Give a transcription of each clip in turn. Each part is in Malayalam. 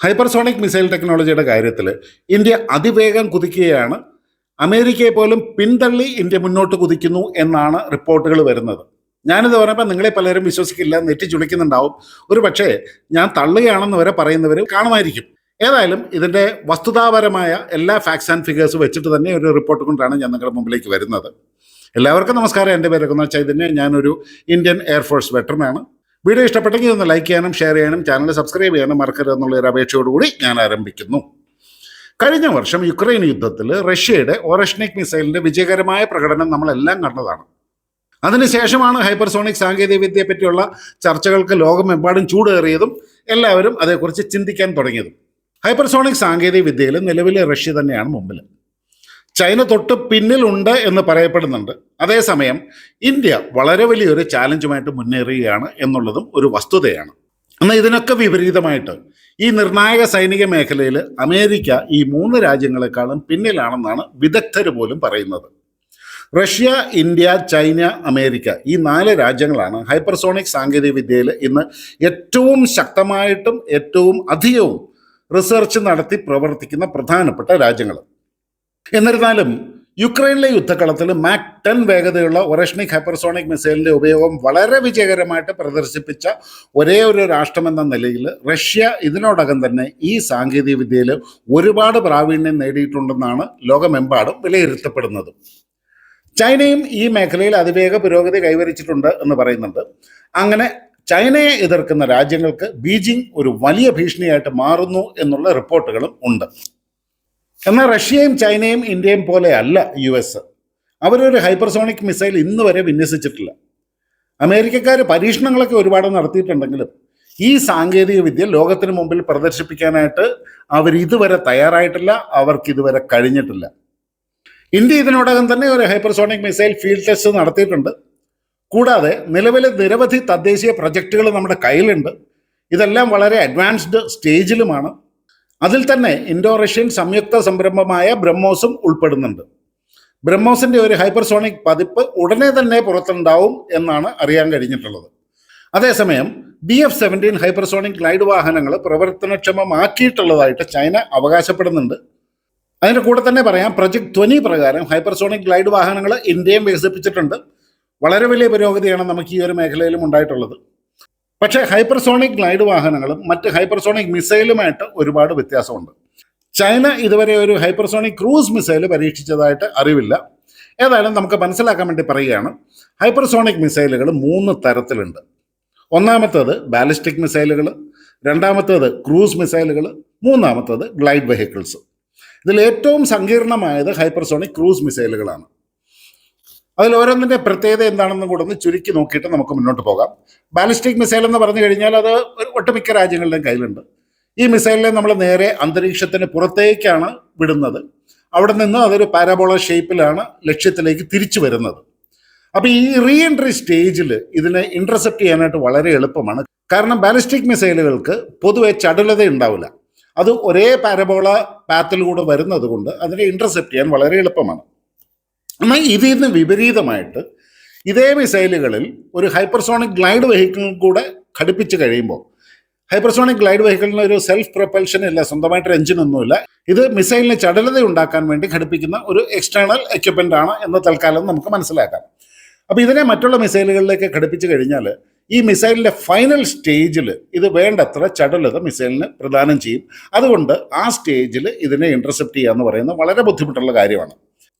ഹൈപ്പർസോണിക് മിസൈൽ ടെക്നോളജിയുടെ കാര്യത്തിൽ ഇന്ത്യ അതിവേഗം കുതിക്കുകയാണ്. അമേരിക്കയെ പോലും പിന്തള്ളി ഇന്ത്യ മുന്നോട്ട് കുതിക്കുന്നു എന്നാണ് റിപ്പോർട്ടുകൾ വരുന്നത്. ഞാനിത് പറഞ്ഞപ്പോൾ നിങ്ങളെ പലരും വിശ്വസിക്കില്ല നെറ്റി ചുളിക്കുന്നുണ്ടാവും. ഒരു പക്ഷേ ഞാൻ തള്ളുകയാണെന്ന് വരെ പറയുന്നവർ കാണുമായിരിക്കും. ഏതായാലും ഇതിന്റെ വസ്തുതാപരമായ എല്ലാ ഫാക്ട്സ് ആൻഡ് ഫിഗേഴ്സ് വെച്ചിട്ട് തന്നെ ഒരു റിപ്പോർട്ട് കൊണ്ടാണ് ഞാൻ നിങ്ങളുടെ മുമ്പിലേക്ക് വരുന്നത്. എല്ലാവർക്കും നമസ്കാരം. എന്റെ പേര് വെച്ചാൽ ചൈതന്യ ഞാനൊരു ഇന്ത്യൻ എയർഫോഴ്സ് വെറ്ററനാണ് വീഡിയോ ഇഷ്ടപ്പെട്ടെങ്കിൽ ഒന്ന് ലൈക്ക് ചെയ്യാനും ഷെയർ ചെയ്യാനും ചാനൽ സബ്സ്ക്രൈബ് ചെയ്യാനും മറക്കരുത് എന്നുള്ളൊരു അപേക്ഷയോടുകൂടി ഞാൻ ആരംഭിക്കുന്നു. കഴിഞ്ഞ വർഷം യുക്രൈൻ യുദ്ധത്തിൽ റഷ്യയുടെ ഓറഷ്നിക് മിസൈലിന്റെ വിജയകരമായ പ്രകടനം നമ്മളെല്ലാം കണ്ടതാണ്. അതിനുശേഷമാണ് ഹൈപ്പർസോണിക് സാങ്കേതികവിദ്യയെ പറ്റിയുള്ള ചർച്ചകൾക്ക് ലോകമെമ്പാടും ചൂടേറിയതും എല്ലാവരും അതേക്കുറിച്ച് ചിന്തിക്കാൻ തുടങ്ങിയതും. ഹൈപ്പർസോണിക് സാങ്കേതിക വിദ്യയിൽ നിലവിലെ റഷ്യ തന്നെയാണ് മുമ്പിൽ ചൈന തൊട്ട് പിന്നിലുണ്ട് എന്ന് പറയപ്പെടുന്നുണ്ട്. അതേസമയം ഇന്ത്യ വളരെ വലിയൊരു ചാലഞ്ചുമായിട്ട് മുന്നേറുകയാണ് എന്നുള്ളതും ഒരു വസ്തുതയാണ്. എന്നാൽ ഇതിനൊക്കെ വിപരീതമായിട്ട് ഈ നിർണായക സൈനിക മേഖലയിൽ അമേരിക്ക ഈ മൂന്ന് രാജ്യങ്ങളെക്കാളും പിന്നിലാണെന്നാണ് വിദഗ്ധർ പോലും പറയുന്നത്. റഷ്യ ഇന്ത്യ ചൈന അമേരിക്ക ഈ നാല് രാജ്യങ്ങളാണ് ഹൈപ്പർസോണിക് സാങ്കേതിക വിദ്യയിൽ ഇന്ന് ഏറ്റവും ശക്തമായിട്ടും ഏറ്റവും അധികവും റിസർച്ച് നടത്തി പ്രവർത്തിക്കുന്ന പ്രധാനപ്പെട്ട രാജ്യങ്ങൾ. എന്നിരുന്നാലും യുക്രൈനിലെ യുദ്ധക്കളത്തിൽ മാക് ടെൻ വേഗതയുള്ള ഒറഷ്നിക് ഹൈപ്പർസോണിക് മിസൈലിന്റെ ഉപയോഗം വളരെ വിജയകരമായിട്ട് പ്രദർശിപ്പിച്ച ഒരേ ഒരു രാഷ്ട്രമെന്ന നിലയിൽ റഷ്യ ഇതിനോടകം തന്നെ ഈ സാങ്കേതിക വിദ്യയിൽ ഒരുപാട് പ്രാവീണ്യം നേടിയിട്ടുണ്ടെന്നാണ് ലോകമെമ്പാടും വിലയിരുത്തപ്പെടുന്നത്. ചൈനയും ഈ മേഖലയിൽ അതിവേഗ പുരോഗതി കൈവരിച്ചിട്ടുണ്ട് എന്ന് പറയുന്നുണ്ട്. അങ്ങനെ ചൈനയെ എതിർക്കുന്ന രാജ്യങ്ങൾക്ക് ബീജിംഗ് ഒരു വലിയ ഭീഷണിയായിട്ട് മാറുന്നു എന്നുള്ള റിപ്പോർട്ടുകളും ഉണ്ട്. എന്നാൽ റഷ്യയും ചൈനയും ഇന്ത്യയും പോലെ അല്ല യു എസ്. അവരൊരു ഹൈപ്പർസോണിക് മിസൈൽ ഇന്ന് വരെ വിന്യസിച്ചിട്ടില്ല. അമേരിക്കക്കാർ പരീക്ഷണങ്ങളൊക്കെ ഒരുപാട് നടത്തിയിട്ടുണ്ടെങ്കിലും ഈ സാങ്കേതിക വിദ്യ ലോകത്തിന് മുമ്പിൽ പ്രദർശിപ്പിക്കാനായിട്ട് അവർ ഇതുവരെ തയ്യാറായിട്ടില്ല അവർക്ക് ഇതുവരെ കഴിഞ്ഞിട്ടില്ല. ഇന്ത്യ ഇതിനോടകം തന്നെ ഒരു ഹൈപ്പർസോണിക് മിസൈൽ ഫീൽഡ് ടെസ്റ്റ് നടത്തിയിട്ടുണ്ട്. കൂടാതെ നിലവിലെ നിരവധി തദ്ദേശീയ പ്രൊജക്റ്റുകൾ നമ്മുടെ കയ്യിലുണ്ട്. ഇതെല്ലാം വളരെ അഡ്വാൻസ്ഡ് സ്റ്റേജിലുമാണ്. അതിൽ തന്നെ ഇൻഡോ റഷ്യൻ സംയുക്ത സംരംഭമായ ബ്രഹ്മോസും ഉൾപ്പെടുന്നുണ്ട്. ബ്രഹ്മോസിന്റെ ഒരു ഹൈപ്പർസോണിക് പതിപ്പ് ഉടനെ തന്നെ പുറത്തുണ്ടാവും എന്നാണ് അറിയാൻ കഴിഞ്ഞിട്ടുള്ളത്. അതേസമയം B F seventeen hypersonic glide വാഹനങ്ങൾ പ്രവർത്തനക്ഷമമാക്കിയിട്ടുള്ളതായിട്ട് ചൈന അവകാശപ്പെടുന്നുണ്ട്. അതിന്റെ കൂടെ തന്നെ പറയാം പ്രൊജക്ട് ധ്വനി പ്രകാരം ഹൈപ്പർസോണിക് ഗ്ലൈഡ് വാഹനങ്ങൾ ഇന്ത്യയും വികസിപ്പിച്ചിട്ടുണ്ട്. വളരെ വലിയ പുരോഗതിയാണ് നമുക്ക് ഈ ഒരു മേഖലയിലും ഉണ്ടായിട്ടുള്ളത്. പക്ഷേ ഹൈപ്പർസോണിക് ഗ്ലൈഡ് വാഹനങ്ങളും മറ്റ് ഹൈപ്പർസോണിക് മിസൈലുമായിട്ട് ഒരുപാട് വ്യത്യാസമുണ്ട്. ചൈന ഇതുവരെ ഒരു ഹൈപ്പർസോണിക് ക്രൂസ് മിസൈൽ പരീക്ഷിച്ചതായിട്ട് അറിവില്ല. ഏതായാലും നമുക്ക് മനസ്സിലാക്കാൻ വേണ്ടി പറയുകയാണ് ഹൈപ്പർസോണിക് മിസൈലുകൾ മൂന്ന് തരത്തിലുണ്ട്. ഒന്നാമത്തേത് ബാലിസ്റ്റിക് മിസൈലുകൾ രണ്ടാമത്തേത് ക്രൂസ് മിസൈലുകൾ മൂന്നാമത്തേത് ഗ്ലൈഡ് വെഹിക്കിൾസ്. ഇതിൽ ഏറ്റവും സങ്കീർണമായത് ഹൈപ്പർസോണിക് ക്രൂസ് മിസൈലുകളാണ്. അതിൽ ഓരോന്നിന്റെ പ്രത്യേകത എന്താണെന്നും കൂടെ ഒന്ന് ചുരുക്കി നോക്കിയിട്ട് നമുക്ക് മുന്നോട്ട് പോകാം. ബാലിസ്റ്റിക് മിസൈൽ എന്ന് പറഞ്ഞു കഴിഞ്ഞാൽ അത് ഒട്ടുമിക്ക രാജ്യങ്ങളുടെയും കയ്യിലുണ്ട്. ഈ മിസൈലിനെ നമ്മൾ നേരെ അന്തരീക്ഷത്തിന് പുറത്തേക്കാണ് വിടുന്നത്. അവിടെ നിന്ന് അതൊരു പാരാബോള ഷേപ്പിലാണ് ലക്ഷ്യത്തിലേക്ക് തിരിച്ചു വരുന്നത്. അപ്പൊ ഈ റീ എൻട്രി സ്റ്റേജിൽ ഇതിനെ ഇന്റർസെപ്റ്റ് ചെയ്യാനായിട്ട് വളരെ എളുപ്പമാണ്. കാരണം ബാലിസ്റ്റിക് മിസൈലുകൾക്ക് പൊതുവെ ചടുലത ഉണ്ടാവില്ല. അത് ഒരേ പാരബോള പാത്തിലൂടെ വരുന്നത് കൊണ്ട് അതിനെ ഇന്റർസെപ്റ്റ് ചെയ്യാൻ വളരെ എളുപ്പമാണ്. എന്നാൽ ഇതിൽ നിന്ന് വിപരീതമായിട്ട് ഇതേ മിസൈലുകളിൽ ഒരു ഹൈപ്പർസോണിക് ഗ്ലൈഡ് വെഹിക്കിളും കൂടെ ഘടിപ്പിച്ച് കഴിയുമ്പോൾ ഹൈപ്പർസോണിക് ഗ്ലൈഡ് വെഹിക്കിളിന് ഒരു സെൽഫ് പ്രൊപ്പൽഷൻ ഇല്ല സ്വന്തമായിട്ടൊരു എഞ്ചിനൊന്നുമില്ല ഇത് മിസൈലിന് ചടുലത ഉണ്ടാക്കാൻ വേണ്ടി ഘടിപ്പിക്കുന്ന ഒരു എക്സ്റ്റേണൽ എക്യുപ്മെന്റ് ആണ് എന്ന് തൽക്കാലം നമുക്ക് മനസ്സിലാക്കാം. അപ്പോൾ ഇതിനെ മറ്റുള്ള മിസൈലുകളിലേക്ക് ഘടിപ്പിച്ച് കഴിഞ്ഞാൽ ഈ മിസൈലിന്റെ ഫൈനൽ സ്റ്റേജിൽ ഇത് വേണ്ടത്ര ചടുലത മിസൈലിന് പ്രദാനം ചെയ്യും. അതുകൊണ്ട് ആ സ്റ്റേജിൽ ഇതിനെ ഇന്റർസെപ്റ്റ് ചെയ്യുക എന്ന് പറയുന്നത് വളരെ ബുദ്ധിമുട്ടുള്ള കാര്യമാണ്.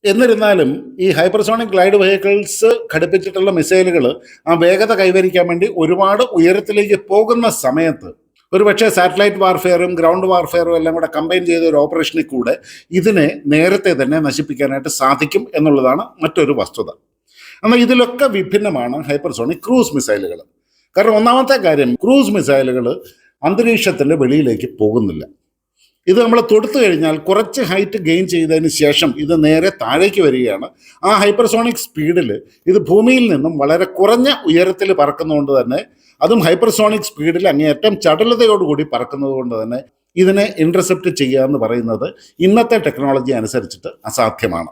എന്നിരുന്നാലും ഈ ഹൈപ്പർസോണിക് ഗ്ലൈഡ് വെഹിക്കിൾസ് ഘടിപ്പിച്ചിട്ടുള്ള മിസൈലുകൾ ആ വേഗത കൈവരിക്കാൻ വേണ്ടി ഒരുപാട് ഉയരത്തിലേക്ക് പോകുന്ന സമയത്ത് ഒരുപക്ഷെ സാറ്റലൈറ്റ് വാർഫെയറും ഗ്രൗണ്ട് വാർഫെയറും എല്ലാം കൂടെ കമ്പൈൻ ചെയ്ത ഒരു ഓപ്പറേഷനിൽ കൂടെ ഇതിനെ നേരത്തെ തന്നെ നശിപ്പിക്കാനായിട്ട് സാധിക്കും എന്നുള്ളതാണ് മറ്റൊരു വസ്തുത. എന്നാൽ ഇതിലൊക്കെ വിഭിന്നമാണ് ഹൈപ്പർസോണിക് ക്രൂസ് മിസൈലുകൾ. കാരണം ഒന്നാമത്തെ കാര്യം ക്രൂസ് മിസൈലുകൾ അന്തരീക്ഷത്തിന്റെ വെളിയിലേക്ക് പോകുന്നില്ല. ഇത് നമ്മൾ തൊടുത്തു കഴിഞ്ഞാൽ കുറച്ച് ഹൈറ്റ് ഗെയിൻ ചെയ്തതിന് ശേഷം ഇത് നേരെ താഴേക്ക് വരികയാണ്. ആ ഹൈപ്പർസോണിക് സ്പീഡിൽ ഇത് ഭൂമിയിൽ നിന്നും വളരെ കുറഞ്ഞ ഉയരത്തിൽ പറക്കുന്നതുകൊണ്ട് തന്നെ അതും ഹൈപ്പർസോണിക് സ്പീഡിൽ അങ്ങേയറ്റം ചടുലതയോടുകൂടി പറക്കുന്നത് കൊണ്ട് തന്നെ ഇതിനെ ഇന്റർസെപ്റ്റ് ചെയ്യുക എന്ന് പറയുന്നത് ഇന്നത്തെ ടെക്നോളജി അനുസരിച്ചിട്ട് അസാധ്യമാണ്.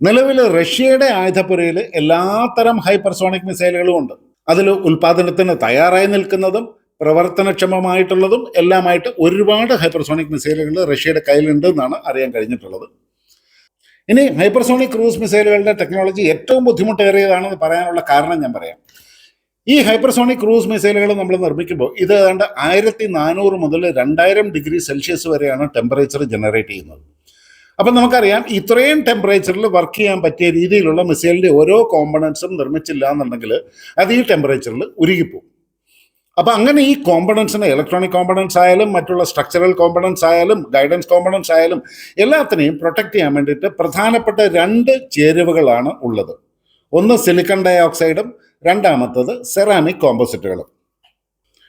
നിലവിൽ റഷ്യയുടെ ആയുധപ്പുരയിൽ എല്ലാത്തരം ഹൈപ്പർസോണിക് മിസൈലുകളും ഉണ്ട്. അതിൽ ഉൽപാദനത്തിന് തയ്യാറായി നിൽക്കുന്നതും പ്രവർത്തനക്ഷമമായിട്ടുള്ളതും എല്ലാമായിട്ട് ഒരുപാട് ഹൈപ്പർസോണിക് മിസൈലുകൾ റഷ്യയുടെ കയ്യിലുണ്ട് എന്നാണ് അറിയാൻ കഴിഞ്ഞിട്ടുള്ളത്. ഇനി ഹൈപ്പർസോണിക് ക്രൂസ് മിസൈലുകളുടെ ടെക്നോളജി ഏറ്റവും ബുദ്ധിമുട്ടേറിയതാണെന്ന് പറയാനുള്ള കാരണം ഞാൻ പറയാം. ഈ ഹൈപ്പർസോണിക് ക്രൂസ് മിസൈലുകൾ നമ്മൾ നിർമ്മിക്കുമ്പോൾ ഇത് ഏതാണ്ട് ആയിരത്തി നാനൂറ് മുതൽ രണ്ടായിരം ഡിഗ്രി സെൽഷ്യസ് വരെയാണ് ടെമ്പറേച്ചർ ജനറേറ്റ് ചെയ്യുന്നത്. അപ്പം നമുക്കറിയാം ഇത്രയും ടെമ്പറേച്ചറിൽ വർക്ക് ചെയ്യാൻ പറ്റിയ രീതിയിലുള്ള മിസൈലിന്റെ ഓരോ കോമ്പണൻസും നിർമ്മിച്ചില്ല എന്നുണ്ടെങ്കിൽ അത് ഈ ടെമ്പറേച്ചറിൽ ഉരുകിപ്പോവും. അപ്പം അങ്ങനെ ഈ കോമ്പണൻസിനെ ഇലക്ട്രോണിക് കോമ്പണൻസ് ആയാലും മറ്റുള്ള സ്ട്രക്ചറൽ കോമ്പണൻസ് ആയാലും ഗൈഡൻസ് കോമ്പണൻസ് ആയാലും എല്ലാത്തിനെയും പ്രൊട്ടക്ട് ചെയ്യാൻ വേണ്ടിയിട്ട് പ്രധാനപ്പെട്ട രണ്ട് ചേരുവകളാണ് ഉള്ളത്. ഒന്ന് സിലിക്കൺ ഡൈ ഓക്സൈഡും രണ്ടാമത്തത് സെറാമിക് കോമ്പോസിറ്റുകളും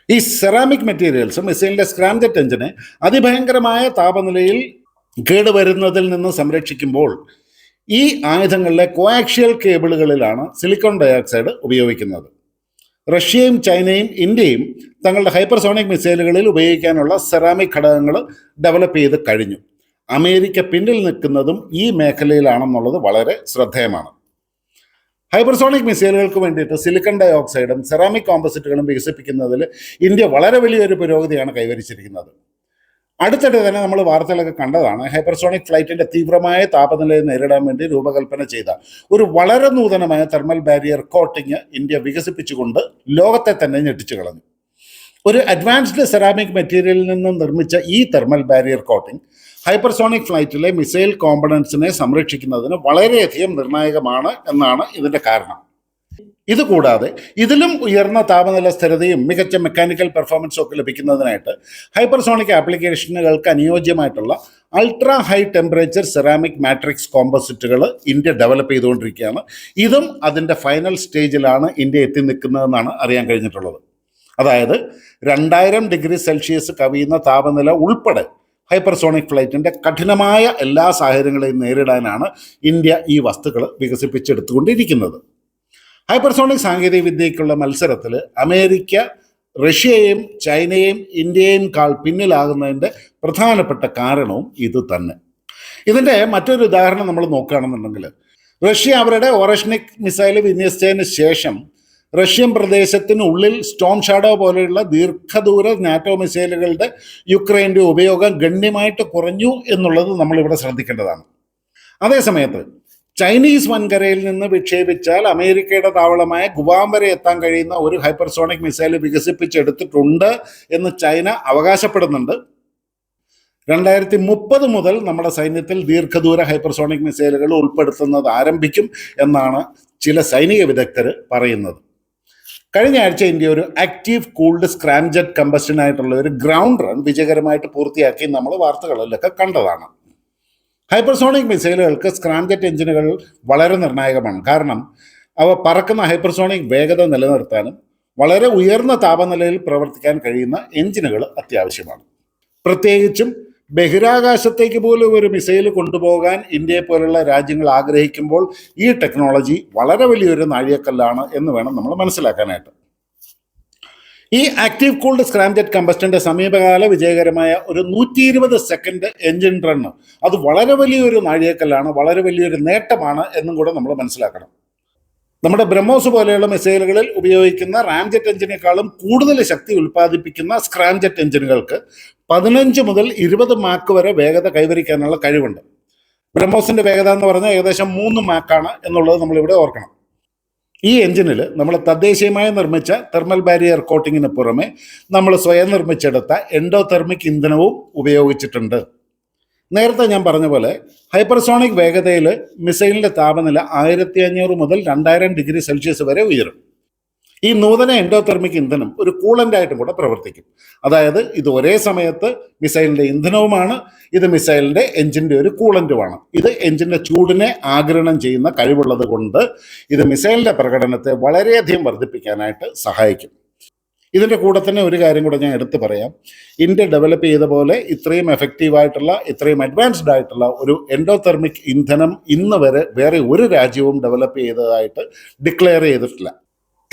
ഈ സെറാമിക് മെറ്റീരിയൽസും മിസൈലിന്റെ സ്ക്രാംജെറ്റ് എഞ്ചിനെ അതിഭയങ്കരമായ താപനിലയിൽ കേടുവരുന്നതിൽ നിന്ന് സംരക്ഷിക്കുമ്പോൾ ഈ ആയുധങ്ങളിലെ കോയാക്ഷിയൽ കേബിളുകളിലാണ് സിലിക്കോൺ ഡയോക്സൈഡ് ഉപയോഗിക്കുന്നത്. റഷ്യയും ചൈനയും ഇന്ത്യയും തങ്ങളുടെ ഹൈപ്പർസോണിക് മിസൈലുകളിൽ ഉപയോഗിക്കാനുള്ള സെറാമിക് ഘടകങ്ങൾ ഡെവലപ്പ് ചെയ്ത് കഴിഞ്ഞു. അമേരിക്ക പിന്നിൽ നിൽക്കുന്നതും ഈ മേഖലയിലാണെന്നുള്ളത് വളരെ ശ്രദ്ധേയമാണ്. ഹൈപ്പർസോണിക് മിസൈലുകൾക്ക് വേണ്ടിയിട്ട് സിലിക്കൺ ഡൈ ഓക്സൈഡും സെറാമിക് കോമ്പസിറ്റുകളും വികസിപ്പിക്കുന്നതിൽ ഇന്ത്യ വളരെ വലിയൊരു പുരോഗതിയാണ് കൈവരിച്ചിരിക്കുന്നത്. അടുത്തിടെ തന്നെ നമ്മൾ വാർത്തകളൊക്കെ കണ്ടതാണ് ഹൈപ്പർസോണിക് ഫ്ലൈറ്റിന്റെ തീവ്രമായ താപനിലയെ നേരിടാൻ വേണ്ടി രൂപകൽപ്പന ചെയ്ത ഒരു വളരെ നൂതനമായ തെർമൽ ബാരിയർ കോട്ടിങ് ഇന്ത്യ വികസിപ്പിച്ചുകൊണ്ട് ലോകത്തെ തന്നെ ഞെട്ടിച്ചു കളഞ്ഞു. ഒരു അഡ്വാൻസ്ഡ് സെറാമിക് മെറ്റീരിയലിൽ നിന്ന് നിർമ്മിച്ച ഈ തെർമൽ ബാരിയർ കോട്ടിംഗ് ഹൈപ്പർസോണിക് ഫ്ലൈറ്റിലെ മിസൈൽ കോമ്പണൻസിനെ സംരക്ഷിക്കുന്നതിന് വളരെയധികം നിർണായകമാണ് എന്നാണ് ഇതിന്റെ കാരണം. ഇതുകൂടാതെ ഇതിലും ഉയർന്ന താപനില സ്ഥിരതയും മികച്ച മെക്കാനിക്കൽ പെർഫോമൻസും ഒക്കെ ലഭിക്കുന്നതിനായിട്ട് ഹൈപ്പർസോണിക് ആപ്ലിക്കേഷനുകൾക്ക് അനുയോജ്യമായിട്ടുള്ള ultra high temperature ceramic matrix കോമ്പോസിറ്റുകൾ India develop ചെയ്തുകൊണ്ടിരിക്കുകയാണ്. ഇതും അതിന്റെ ഫൈനൽ സ്റ്റേജിലാണ് ഇന്ത്യ എത്തി നിൽക്കുന്നതെന്നാണ് അറിയാൻ കഴിഞ്ഞിട്ടുള്ളത്. അതായത് രണ്ടായിരം ഡിഗ്രി സെൽഷ്യസ് കവിയുന്ന താപനില ഉൾപ്പെടെ ഹൈപ്പർസോണിക് ഫ്ലൈറ്റിന്റെ കഠിനമായ എല്ലാ സാഹചര്യങ്ങളെയും നേരിടാനാണ് ഇന്ത്യ ഈ വസ്തുക്കൾ വികസിപ്പിച്ചെടുത്തുകൊണ്ടിരിക്കുന്നത്. ഹൈപ്പർസോണിക് സാങ്കേതിക വിദ്യയ്ക്കുള്ള മത്സരത്തിൽ അമേരിക്ക റഷ്യയെയും ചൈനയെയും ഇന്ത്യയെയും കാൾ പിന്നിലാകുന്നതിന്റെ പ്രധാനപ്പെട്ട കാരണവും ഇത് തന്നെ. ഇതിന്റെ മറ്റൊരു ഉദാഹരണം നമ്മൾ നോക്കുകയാണെന്നുണ്ടെങ്കിൽ റഷ്യ അവരുടെ ഓറഷ്നിക് മിസൈൽ വിന്യസിച്ചതിന് ശേഷം റഷ്യൻ പ്രദേശത്തിനുള്ളിൽ സ്റ്റോം ഷാഡോ പോലെയുള്ള ദീർഘദൂര നാറ്റോ മിസൈലുകളുടെ യുക്രൈന്റെ ഉപയോഗം ഗണ്യമായിട്ട് കുറഞ്ഞു എന്നുള്ളത് നമ്മളിവിടെ ശ്രദ്ധിക്കേണ്ടതാണ്. അതേസമയത്ത് ചൈനീസ് വൻകരയിൽ നിന്ന് വിക്ഷേപിച്ചാൽ അമേരിക്കയുടെ താവളമായ ഗുവാം വരെ എത്താൻ കഴിയുന്ന ഒരു ഹൈപ്പർസോണിക് മിസൈൽ വികസിപ്പിച്ചെടുത്തിട്ടുണ്ട് എന്ന് ചൈന അവകാശപ്പെടുന്നുണ്ട്. രണ്ടായിരത്തി മുപ്പത് മുതൽ നമ്മുടെ സൈന്യത്തിൽ ദീർഘദൂര ഹൈപ്പർസോണിക് മിസൈലുകൾ ഉൾപ്പെടുത്തുന്നത് ആരംഭിക്കും എന്നാണ് ചില സൈനിക വിദഗ്ധർ പറയുന്നത്. കഴിഞ്ഞ ആഴ്ച ഇന്ത്യ ഒരു ആക്റ്റീവ് കൂൾഡ് സ്ക്രാംജെറ്റ് കമ്പസ്റ്റൻ ആയിട്ടുള്ള ഒരു ഗ്രൗണ്ട് റൺ വിജയകരമായിട്ട് പൂർത്തിയാക്കി നമ്മൾ വാർത്തകളിലൊക്കെ കണ്ടതാണ്. ഹൈപ്പർസോണിക് മിസൈലുകൾക്ക് സ്ക്രാംജെറ്റ് എഞ്ചിനുകൾ വളരെ നിർണായകമാണ്. കാരണം അവ പറക്കുന്ന ഹൈപ്പർസോണിക് വേഗത നിലനിർത്താനും വളരെ ഉയർന്ന താപനിലയിൽ പ്രവർത്തിക്കാൻ കഴിയുന്ന എഞ്ചിനുകൾ അത്യാവശ്യമാണ്. പ്രത്യേകിച്ചും ബഹിരാകാശത്തേക്ക് പോലും ഒരു മിസൈൽ കൊണ്ടുപോകാൻ ഇന്ത്യയെ പോലുള്ള രാജ്യങ്ങൾ ആഗ്രഹിക്കുമ്പോൾ ഈ ടെക്നോളജി വളരെ വലിയൊരു നാഴികക്കല്ലാണ് എന്ന് വേണം നമ്മൾ മനസ്സിലാക്കാനായിട്ട്. ഈ ആക്റ്റീവ് കൂൾഡ് സ്ക്രാംജെറ്റ് കമ്പസ്റ്റന്റെ സമീപകാല വിജയകരമായ ഒരു നൂറ്റി ഇരുപത് സെക്കൻഡ് എഞ്ചിൻ റണ്ണ് അത് വളരെ വലിയൊരു നാഴികക്കല്ലാണ് വളരെ വലിയൊരു നേട്ടമാണ് എന്നും കൂടെ നമ്മൾ മനസ്സിലാക്കണം. നമ്മുടെ ബ്രഹ്മോസ് പോലെയുള്ള മിസൈലുകളിൽ ഉപയോഗിക്കുന്ന റാംജെറ്റ് എഞ്ചിനേക്കാളും കൂടുതൽ ശക്തി ഉൽപ്പാദിപ്പിക്കുന്ന സ്ക്രാംജെറ്റ് എഞ്ചിനുകൾക്ക് പതിനഞ്ച് മുതൽ ഇരുപത് മാക്ക് വരെ വേഗത കൈവരിക്കാനുള്ള കഴിവുണ്ട്. ബ്രഹ്മോസിന്റെ വേഗത എന്ന് പറഞ്ഞാൽ ഏകദേശം മൂന്ന് മാക്കാണ് എന്നുള്ളത് നമ്മളിവിടെ ഓർക്കണം. ഈ എഞ്ചിനിൽ നമ്മൾ തദ്ദേശീയമായി നിർമ്മിച്ച തെർമൽ ബാരിയർ കോട്ടിങ്ങിന് പുറമെ നമ്മൾ സ്വയം നിർമ്മിച്ചെടുത്ത എൻഡോതെർമിക് ഇന്ധനവും ഉപയോഗിച്ചിട്ടുണ്ട്. നേരത്തെ ഞാൻ പറഞ്ഞ പോലെ ഹൈപ്പർസോണിക് വേഗതയിൽ മിസൈലിന്റെ താപനില ആയിരത്തി അഞ്ഞൂറ് മുതൽ രണ്ടായിരം ഡിഗ്രി സെൽഷ്യസ് വരെ ഉയരും. ഈ നൂതന എൻഡോതെർമിക് ഇന്ധനം ഒരു കൂളന്റായിട്ടും കൂടെ പ്രവർത്തിക്കും. അതായത് ഇത് ഒരേ സമയത്ത് മിസൈലിന്റെ ഇന്ധനവുമാണ് ഇത് മിസൈലിന്റെ എഞ്ചിന്റെ ഒരു കൂളന്റുമാണ് ഇത് എഞ്ചിന്റെ ചൂടിനെ ആഗിരണം ചെയ്യുന്ന കഴിവുള്ളത് കൊണ്ട് ഇത് മിസൈലിന്റെ പ്രകടനത്തെ വളരെയധികം വർദ്ധിപ്പിക്കാനായിട്ട് സഹായിക്കും. ഇതിന്റെ കൂടെ തന്നെ ഒരു കാര്യം കൂടെ ഞാൻ എടുത്തു പറയാം. ഇന്ത്യ ഡെവലപ്പ് ചെയ്ത പോലെ ഇത്രയും എഫക്റ്റീവായിട്ടുള്ള ഇത്രയും അഡ്വാൻസ്ഡ് ആയിട്ടുള്ള ഒരു എൻഡോതെർമിക് ഇന്ധനം ഇന്ന് വരെ വേറെ ഒരു രാജ്യവും ഡെവലപ്പ് ചെയ്തതായിട്ട് ഡിക്ലെയർ ചെയ്തിട്ടില്ല.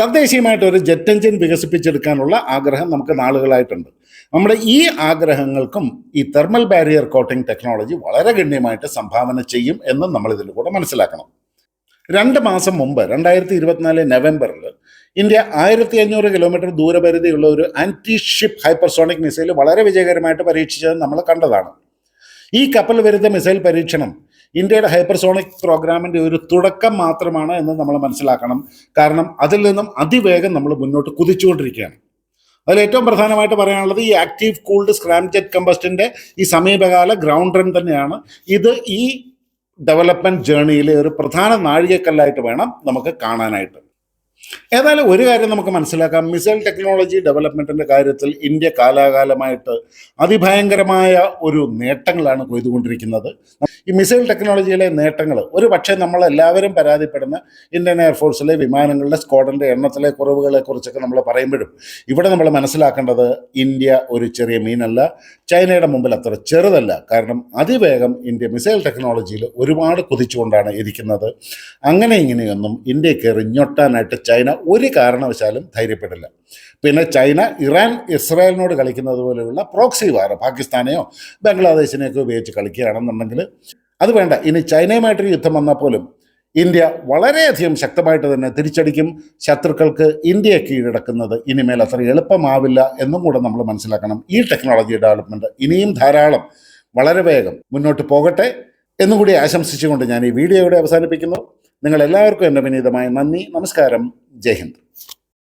തദ്ദേശീയമായിട്ട് ഒരു ജെറ്റ് എഞ്ചിൻ വികസിപ്പിച്ചെടുക്കാനുള്ള ആഗ്രഹം നമുക്ക് നാളുകളായിട്ടുണ്ട്. നമ്മുടെ ഈ ആഗ്രഹങ്ങൾക്കും ഈ തെർമൽ ബാരിയർ കോട്ടിംഗ് ടെക്നോളജി വളരെ ഗണ്യമായിട്ട് സംഭാവന ചെയ്യും എന്നും നമ്മൾ ഇതിൽ കൂടെ മനസ്സിലാക്കണം. രണ്ട് മാസം മുമ്പ് രണ്ടായിരത്തി ഇരുപത്തിനാല് നവംബറിൽ ഇന്ത്യ ആയിരത്തി അഞ്ഞൂറ് കിലോമീറ്റർ ദൂരപരിധിയുള്ള ഒരു ആന്റി ഷിപ്പ് ഹൈപ്പർസോണിക് മിസൈൽ വളരെ വിജയകരമായിട്ട് പരീക്ഷിച്ചത് നമ്മൾ കണ്ടതാണ്. ഈ കപ്പൽ വിരുദ്ധ മിസൈൽ പരീക്ഷണം ഇന്ത്യയുടെ ഹൈപ്പർസോണിക് പ്രോഗ്രാമിന്റെ ഒരു തുടക്കം മാത്രമാണ് എന്ന് നമ്മൾ മനസ്സിലാക്കണം. കാരണം അതിൽ നിന്നും അതിവേഗം നമ്മൾ മുന്നോട്ട് കുതിച്ചുകൊണ്ടിരിക്കുകയാണ്. അതിൽ ഏറ്റവും പ്രധാനമായിട്ട് പറയാനുള്ളത് ഈ ആക്റ്റീവ് കൂൾഡ് സ്ക്രാം ജെറ്റ് കമ്പസ്റ്റിന്റെ ഈ സമീപകാല ഗ്രൗണ്ട് റൺ തന്നെയാണ്. ഇത് ഈ ഡെവലപ്മെന്റ് ജേണിയിലെ ഒരു പ്രധാന നാഴികക്കല്ലായിട്ട് വേണം നമുക്ക് കാണാനായിട്ട്. ഏതായാലും ഒരു കാര്യം നമുക്ക് മനസ്സിലാക്കാം. മിസൈൽ ടെക്നോളജി ഡെവലപ്മെന്റിന്റെ കാര്യത്തിൽ ഇന്ത്യ കാലാകാലമായിട്ട് അതിഭയങ്കരമായ ഒരു നേട്ടങ്ങളാണ് കൊയ്തുകൊണ്ടിരിക്കുന്നത്. ഈ മിസൈൽ ടെക്നോളജിയിലെ നേട്ടങ്ങൾ ഒരു പക്ഷേ നമ്മളെല്ലാവരും പരാതിപ്പെടുന്ന ഇന്ത്യൻ എയർഫോഴ്സിലെ വിമാനങ്ങളുടെ സ്ക്വാഡിന്റെ എണ്ണത്തിലെ കുറവുകളെക്കുറിച്ചൊക്കെ നമ്മൾ പറയുമ്പോഴും ഇവിടെ നമ്മൾ മനസ്സിലാക്കേണ്ടത് ഇന്ത്യ ഒരു ചെറിയ മീനല്ല. ചൈനയുടെ മുമ്പിൽ അത്ര ചെറുതല്ല. കാരണം അതിവേഗം ഇന്ത്യ മിസൈൽ ടെക്നോളജിയിൽ ഒരുപാട് കുതിച്ചുകൊണ്ടാണ് ഇരിക്കുന്നത്. അങ്ങനെ ഇങ്ങനെയൊന്നും ഇന്ത്യയ്ക്ക് കയറി ഞൊട്ടാനായിട്ട് ചൈന ഒരു കാരണവശാലും ധൈര്യപ്പെടില്ല. പിന്നെ ചൈന ഇറാൻ ഇസ്രായേലിനോട് കളിക്കുന്നത് പോലെയുള്ള പ്രോക്സി വാർ പാകിസ്ഥാനെയോ ബംഗ്ലാദേശിനെയൊക്കെ ഉപയോഗിച്ച് കളിക്കുകയാണെന്നുണ്ടെങ്കിൽ അത് വേണ്ട. ഇനി ചൈനയുമായിട്ടൊരു യുദ്ധം വന്നാൽ പോലും ഇന്ത്യ വളരെയധികം ശക്തമായിട്ട് തന്നെ തിരിച്ചടിക്കും. ശത്രുക്കൾക്ക് ഇന്ത്യയെ കീഴടക്കുന്നത് ഇനിമേൽ അത്ര എളുപ്പമാവില്ല എന്നും കൂടെ നമ്മൾ മനസ്സിലാക്കണം. ഈ ടെക്നോളജി ഡെവലപ്മെന്റ് ഇനിയും ധാരാളം വളരെ വേഗം മുന്നോട്ട് പോകട്ടെ എന്നുകൂടി ആശംസിച്ചുകൊണ്ട് ഞാൻ ഈ വീഡിയോ ഇവിടെ അവസാനിപ്പിക്കുന്നു. നിങ്ങൾ എല്ലാവർക്കും എന്റെ വിനീതമായ നന്ദി നമസ്കാരം. జై హింద్.